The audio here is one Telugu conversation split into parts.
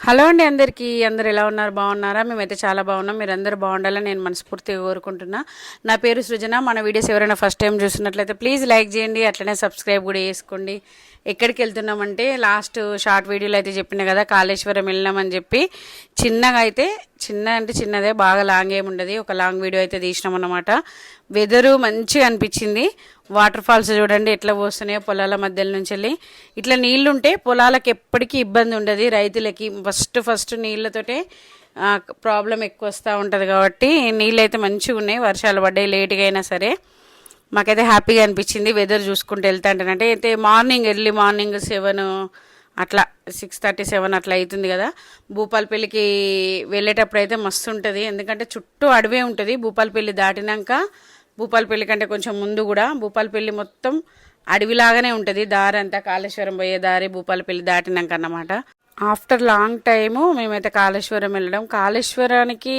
హలో అండి అందరికీ. అందరు ఎలా ఉన్నారు? బాగున్నారా? మేమైతే చాలా బాగున్నాం. మీరు బాగుండాలని నేను మనస్ఫూర్తిగా కోరుకుంటున్నా. నా పేరు సృజన. మన వీడియోస్ ఎవరైనా ఫస్ట్ టైం చూసినట్లయితే ప్లీజ్ లైక్ చేయండి. అట్లనే సబ్స్క్రైబ్ కూడా చేసుకోండి. ఎక్కడికి వెళ్తున్నామంటే లాస్ట్ షార్ట్ వీడియోలో అయితే చెప్పిన కదా కాళేశ్వరం వెళ్ళినామని చెప్పి చిన్నగా అయితే చిన్న అంటే చిన్నదే బాగా లాంగ్ ఏమి ఉండదు. ఒక లాంగ్ వీడియో అయితే తీసినాం అన్నమాట. వెదరు మంచిగా అనిపించింది. వాటర్ ఫాల్స్ చూడండి ఎట్లా పోస్తున్నాయో పొలాల మధ్యలో నుంచి వెళ్ళి. ఇట్లా నీళ్ళుంటే పొలాలకు ఎప్పటికీ ఇబ్బంది ఉండదు. రైతులకి ఫస్ట్ ఫస్ట్ నీళ్ళతోటే ప్రాబ్లం ఎక్కువ వస్తూ ఉంటుంది కాబట్టి నీళ్ళు అయితే మంచిగా ఉన్నాయి. వర్షాలు పడ్డాయి లేట్గా అయినా సరే. మాకైతే హ్యాపీగా అనిపించింది. వెదర్ చూసుకుంటూ వెళ్తా అంటే అయితే మార్నింగ్ ఎర్లీ మార్నింగ్ సెవెన్ అట్లా సిక్స్ థర్టీ సెవెన్ అట్లా అవుతుంది కదా. భూపాలపల్లికి వెళ్ళేటప్పుడు అయితే మస్తు ఉంటుంది. ఎందుకంటే చుట్టూ అడవే ఉంటుంది. భూపాలపల్లి దాటినాక భూపాలపల్లి కంటే కొంచెం ముందు కూడా భూపాలపల్లి మొత్తం అడవిలాగానే ఉంటుంది. దారి అంతా కాళేశ్వరం పోయే దారి భూపాలపల్లి దాటినాక అన్నమాట. ఆఫ్టర్ లాంగ్ టైము మేమైతే కాళేశ్వరం వెళ్ళడం. కాళేశ్వరానికి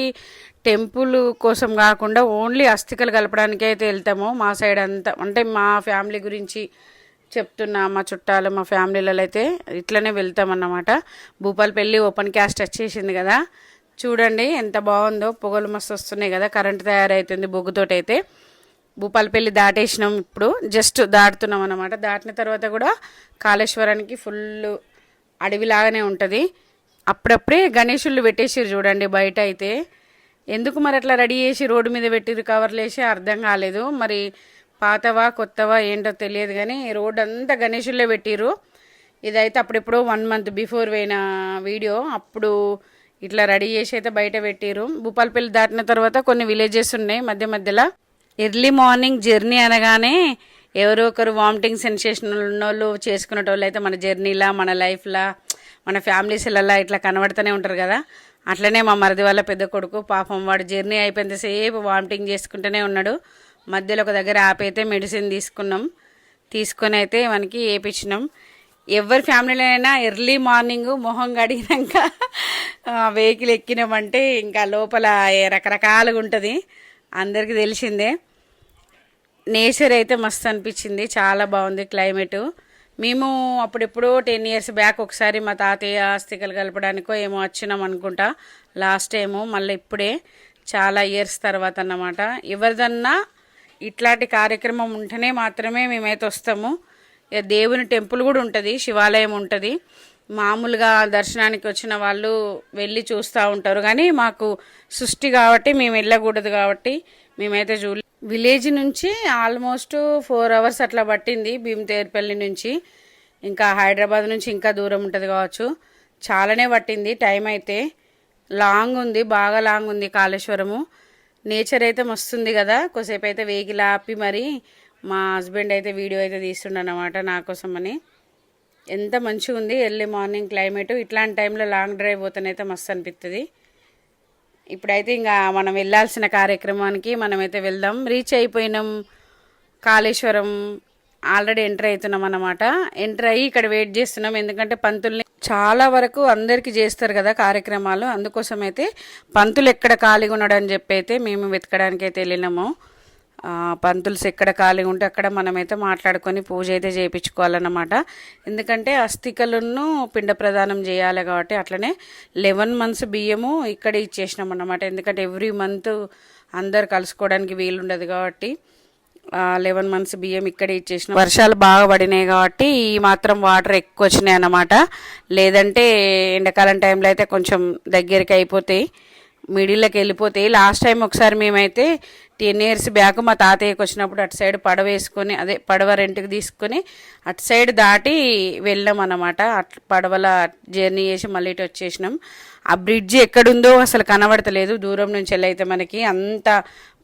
టెంపుల్ కోసం కాకుండా ఓన్లీ అస్థికలు కలపడానికి అయితే వెళ్తాము. మా సైడ్ అంతా అంటే మా ఫ్యామిలీ గురించి చెప్తున్నా మా చుట్టాలు మా ఫ్యామిలీలలో అయితే ఇట్లనే వెళ్తామన్నమాట. భూపాలపల్లి ఓపెన్ క్యాస్ట్ వచ్చేసింది కదా. చూడండి ఎంత బాగుందో పొగలు మస్తు వస్తున్నాయి కదా కరెంట్ తయారవుతుంది బొగ్గుతోటి అయితే భూపాలపల్లి దాటేసినాం ఇప్పుడు జస్ట్ దాటుతున్నాం అన్నమాట. దాటిన తర్వాత కూడా కాళేశ్వరానికి ఫుల్ అడవిలాగానే ఉంటుంది. అప్పుడప్పుడే గణేషుళ్ళు పెట్టేసారు చూడండి బయట అయితే. ఎందుకు మరి అట్లా రెడీ చేసి రోడ్డు మీద పెట్టిరు కవర్లు వేసి అర్థం కాలేదు. మరి పాతవా కొత్తవా ఏంటో తెలియదు కానీ రోడ్ అంతా గణేషుల్లో పెట్టిరు ఇదైతే అప్పుడెప్పుడో వన్ మంత్ బిఫోర్ పోయిన వీడియో. అప్పుడు ఇట్లా రెడీ చేసి అయితే బయట పెట్టిరు భూపాలపల్లి దాటిన తర్వాత కొన్ని విలేజెస్ ఉన్నాయి మధ్య మధ్యలో. ఎర్లీ మార్నింగ్ జర్నీ అనగానే ఎవరో ఒకరు వామిటింగ్ సెన్సేషన్ ఉన్నోళ్ళు చేసుకునేటోళ్ళు అయితే మన జర్నీలా మన లైఫ్లా మన ఫ్యామిలీస్లలో ఇట్లా కనబడుతూనే ఉంటారు కదా. అట్లనే మా మరిది వాళ్ళ పెద్ద కొడుకు పాపం వాడు జర్నీ అయిపోయినంతసేపు వామిటింగ్ చేసుకుంటూనే ఉన్నాడు. మధ్యలో ఒక దగ్గర ఆపైతే మెడిసిన్ తీసుకున్నాం. తీసుకొని అయితే మనకి వేపించినాం ఎవరి ఫ్యామిలీలో అయినా ఎర్లీ మార్నింగ్ మొహం కడిగినాక వెహికల్ ఎక్కినామంటే ఇంకా లోపల రకరకాలుగా ఉంటుంది. అందరికీ తెలిసిందే. నేచర్ అయితే మస్తు అనిపించింది. చాలా బాగుంది క్లైమేట్ మేము అప్పుడెప్పుడో టెన్ ఇయర్స్ బ్యాక్ ఒకసారి మా తాతయ్య ఆస్తికలు కలపడానికో ఏమో వచ్చినాం అనుకుంటా. లాస్ట్ టైము మళ్ళీ ఇప్పుడే. చాలా ఇయర్స్ తర్వాత అన్నమాట. ఎవరిదన్నా ఇట్లాంటి కార్యక్రమం ఉంటేనే మాత్రమే మేమైతే వస్తాము. దేవుని టెంపుల్ కూడా ఉంటుంది శివాలయం ఉంటుంది. మామూలుగా దర్శనానికి వచ్చిన వాళ్ళు వెళ్ళి చూస్తూ ఉంటారు. కానీ మాకు సృష్టి కాబట్టి మేము వెళ్ళకూడదు కాబట్టి మేమైతే చూ విలేజ్ నుంచి ఆల్మోస్ట్ ఫోర్ అవర్స్ అట్లా పట్టింది భీమతేరుపల్లి నుంచి. ఇంకా హైదరాబాద్ నుంచి ఇంకా దూరం ఉంటుంది కావచ్చు. చాలానే పట్టింది టైం అయితే. లాంగ్ ఉంది బాగా లాంగ్ ఉంది కాళేశ్వరము. నేచర్ అయితే మస్తుంది కదా. కొద్దిసేపు అయితే వెహికల్ ఆపి మరి మా హస్బెండ్ అయితే వీడియో అయితే తీస్తుండనమాట నా నాకోసం అని. ఎంత మంచిగా ఉంది ఎర్లీ మార్నింగ్ క్లైమేట్. ఇట్లాంటి టైంలో లాంగ్ డ్రైవ్ పోతేనైతే మస్తు అనిపిస్తుంది ఇప్పుడైతే ఇంకా మనం వెళ్ళాల్సిన కార్యక్రమానికి మనమైతే వెళ్దాం. రీచ్ అయిపోయినాం కాళేశ్వరం. ఆల్రెడీ ఎంటర్ అవుతున్నాం అన్నమాట. ఎంటర్ అయ్యి ఇక్కడ వెయిట్ చేస్తున్నాం. ఎందుకంటే పంతుల్ని చాలా వరకు అందరికీ చేస్తారు కదా కార్యక్రమాలు. అందుకోసం అయితే పంతులు ఎక్కడ ఖాళీగా ఉన్నాడని చెప్పి అయితే మేము వెతకడానికి అయితే వెళ్ళినాము పంతుల్స్ ఎక్కడ ఖాళీగా ఉంటే అక్కడ మనమైతే మాట్లాడుకొని పూజ అయితే చేయించుకోవాలన్నమాట. ఎందుకంటే అస్థికలను పిండ ప్రదానం చేయాలి కాబట్టి అట్లనే లెవెన్ మంత్స్ బియ్యము ఇక్కడ ఇచ్చేసినాం అన్నమాట ఎందుకంటే ఎవ్రీ మంత్ అందరు కలుసుకోవడానికి వీలుండదు కాబట్టి లెవెన్ మంత్స్ బియ్యం ఇక్కడే ఇచ్చేసిన. వర్షాలు బాగా పడినాయి కాబట్టి ఈ మాత్రం వాటర్ ఎక్కువ వచ్చినాయి అన్నమాట. లేదంటే ఎండాకాలం టైంలో అయితే కొంచెం దగ్గరికి అయిపోతాయి. మిడిల్లోకి వెళ్ళిపోతాయి. లాస్ట్ టైం ఒకసారి మేమైతే టెన్ ఇయర్స్ బ్యాక్ మా తాతయ్యకి వచ్చినప్పుడు అటు సైడ్ పడవ వేసుకొని అదే పడవ రెంట్కి తీసుకొని అటు సైడ్ దాటి వెళ్ళాం అన్నమాట. అట్ పడవల జర్నీ చేసి మళ్ళీ ఇటు వచ్చేసినాం. ఆ బ్రిడ్జ్ ఎక్కడుందో అసలు కనబడతలేదు. దూరం నుంచి వెళ్ళైతే మనకి అంత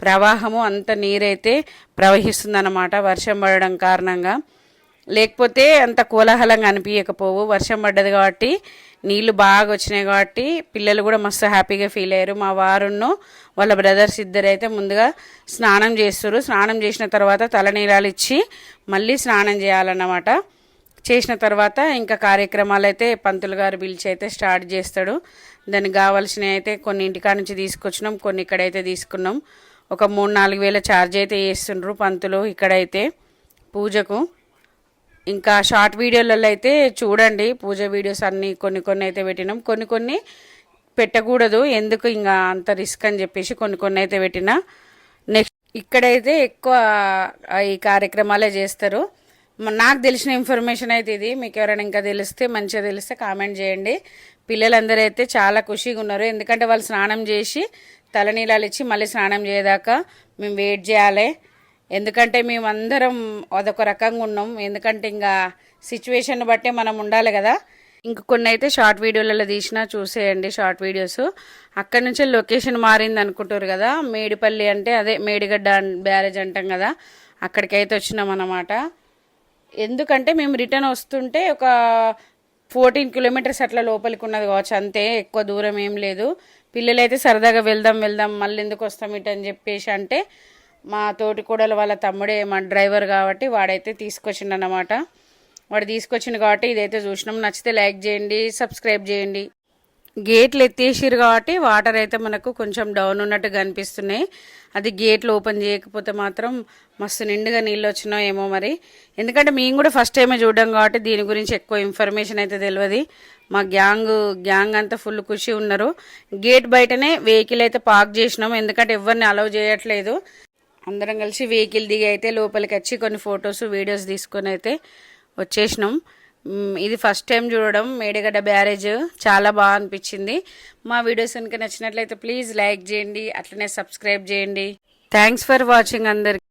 ప్రవాహము అంత నీరైతే ప్రవహిస్తుందన్నమాట వర్షం పడడం కారణంగా. లేకపోతే అంత కోలాహలంగా అనిపించకపోవు వర్షం పడ్డది కాబట్టి నీళ్ళు బాగా వచ్చినాయి కాబట్టి పిల్లలు కూడా మస్తు హ్యాపీగా ఫీల్ అయ్యారు. మా వారును వాళ్ళ బ్రదర్స్ ఇద్దరు అయితే ముందుగా స్నానం చేస్తారు. స్నానం చేసిన తర్వాత తలనీలాలు ఇచ్చి మళ్ళీ స్నానం చేయాలన్నమాట. చేసిన తర్వాత ఇంకా కార్యక్రమాలు అయితే పంతులు గారు పిలిచి అయితే స్టార్ట్ చేస్తాడు. దానికి కావాల్సినవి అయితే కొన్ని ఇంటికాడ నుంచి తీసుకొచ్చినాం కొన్ని ఇక్కడైతే తీసుకున్నాం. ఒక మూడు నాలుగు వేల ఛార్జ్ అయితే వేస్తుండ్రు పంతులు ఇక్కడైతే పూజకు. ఇంకా షార్ట్ వీడియోలలో అయితే చూడండి పూజ వీడియోస్ అన్నీ కొన్ని కొన్ని అయితే పెట్టినాం. కొన్ని కొన్ని పెట్టకూడదు ఎందుకు ఇంకా అంత రిస్క్ అని చెప్పేసి కొన్ని కొన్ని అయితే పెట్టిన. నెక్స్ట్ ఇక్కడైతే ఎక్కువ ఈ కార్యక్రమాలే చేస్తారు. నాకు తెలిసిన ఇన్ఫర్మేషన్ అయితే ఇది. మీకు ఎవరైనా ఇంకా తెలిస్తే మంచిగా తెలిస్తే కామెంట్ చేయండి. పిల్లలందరూ అయితే చాలా ఖుషిగా ఉన్నారు. ఎందుకంటే వాళ్ళు స్నానం చేసి తలనీలాలు ఇచ్చి మళ్ళీ స్నానం చేయదాకా మేము వెయిట్ చేయాలి. ఎందుకంటే మేమందరం అదొక రకంగా ఉన్నాం. ఎందుకంటే ఇంకా సిచ్యువేషన్ బట్టే మనం ఉండాలి కదా. ఇంక కొన్ని అయితే షార్ట్ వీడియోలలో తీసినా చూసేయండి షార్ట్ వీడియోస్ అక్కడ నుంచి లొకేషన్ మారింది అనుకుంటారు కదా. మేడిపల్లి అంటే అదే మేడిగడ్డ బ్యారేజ్ అంటాం కదా. అక్కడికైతే వచ్చినాం అన్నమాట. ఎందుకంటే మేము రిటర్న్ వస్తుంటే ఒక ఫోర్టీన్ కిలోమీటర్స్ అట్లా లోపలికి ఉన్నది కావచ్చు. అంతే ఎక్కువ దూరం ఏం లేదు. పిల్లలైతే సరదాగా వెళ్దాం వెళ్దాం మళ్ళీ ఎందుకు వస్తాం ఇటు అని చెప్పేసి అంటే మా తోటి కూడలు వాళ్ళ తమ్ముడే మా డ్రైవర్ కాబట్టి వాడైతే తీసుకొచ్చిండు అన్నమాట వాడు తీసుకొచ్చిండు కాబట్టి ఇదైతే చూసినాం. నచ్చితే లైక్ చేయండి సబ్స్క్రైబ్ చేయండి. గేట్లు ఎత్తేసిరు కాబట్టి వాటర్ అయితే మనకు కొంచెం డౌన్ ఉన్నట్టు కనిపిస్తున్నాయి. అది గేట్లు ఓపెన్ చేయకపోతే మాత్రం మస్తు నిండుగా నీళ్ళు వచ్చినాయి ఏమో మరి. ఎందుకంటే మేము కూడా ఫస్ట్ టైమే చూడడం కాబట్టి దీని గురించి ఎక్కువ ఇన్ఫర్మేషన్ అయితే తెలియదు మా గ్యాంగ్ గ్యాంగ్ అంతా ఫుల్ ఖుషి ఉన్నారు. గేట్ బయటనే వెహికల్ అయితే పార్క్ చేసినాం ఎందుకంటే ఎవరిని అలౌ చేయట్లేదు. అందరం కలిసి వెహికల్ దిగి అయితే లోపలికి వచ్చి కొన్ని ఫొటోస్ వీడియోస్ తీసుకొని అయితే వచ్చేసినాం. ఇది ఫస్ట్ టైం చూడడం. మేడగడ్డ బ్యారేజ్ చాలా బాగా అనిపించింది. మా వీడియోస్ కనుక నచ్చినట్లయితే ప్లీజ్ లైక్ చేయండి. అట్లనే సబ్స్క్రైబ్ చేయండి. థ్యాంక్స్ ఫర్ వాచింగ్ అందరికి.